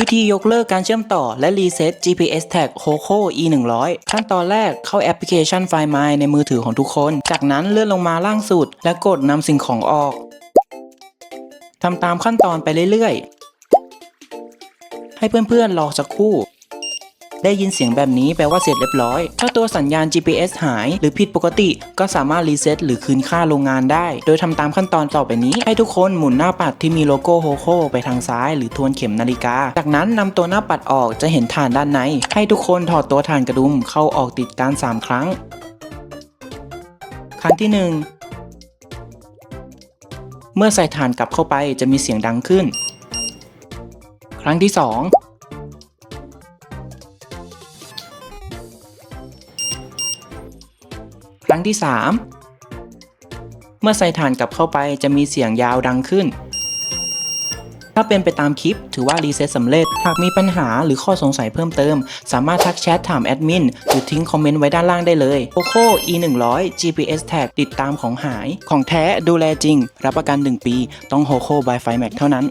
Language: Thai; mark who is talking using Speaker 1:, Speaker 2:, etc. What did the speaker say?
Speaker 1: วิธียกเลิกการเชื่อมต่อและรีเซ็ต GPS tag HOCO E 1 0 0ขั้นตอนแรกเข้าแอปพลิเคชัน Find My ในมือถือของทุกคน จากนั้นเลื่อนลงมาล่างสุด และกดนำสิ่งของออกทำตามขั้นตอนไปเรื่อยๆ ให้เพื่อนๆรอสักครู่ ได้ยินเสียงแบบนี้แปลว่าเสร็จเรียบร้อย ถ้าตัวสัญญาณ GPS หาย หรือผิดปกติ ก็สามารถรีเซ็ตหรือคืนค่าโรงงานได้ โดยทำตามขั้นตอนต่อไปนี้ ให้ทุกคนหมุนหน้าปัดที่มีโลโก้โฮโคไปทางซ้าย หรือทวนเข็มนาฬิกา จากนั้นนำตัวหน้าปัดออกจะเห็นฐานด้านใน ให้ทุกคนถอดตัวฐานกระดุมเข้าออกติดกัน 3 ครั้ง ครั้งที่ 1เมื่อใส่ฐานกลับเข้าไปจะมีเสียงดังขึ้น ครั้งที่ 2 ครั้งที่ 3 เมื่อใส่ฐานกลับเข้าไปจะมีเสียงยาวดังขึ้น ถ้าเป็นไปตามคลิปถือว่ารีเซ็ตสำเร็จ หากมีปัญหาหรือข้อสงสัยเพิ่มเติม สามารถทักแชทถามแอดมินหรือทิ้งคอมเมนต์ไว้ด้านล่างได้เลย POCO E 1 0 0 GPS Tag ติดตามของหาย ของแท้ดูแลจริง รับประกัน 1 ปี ต้อง HOCO by f i m a x เท่านั้น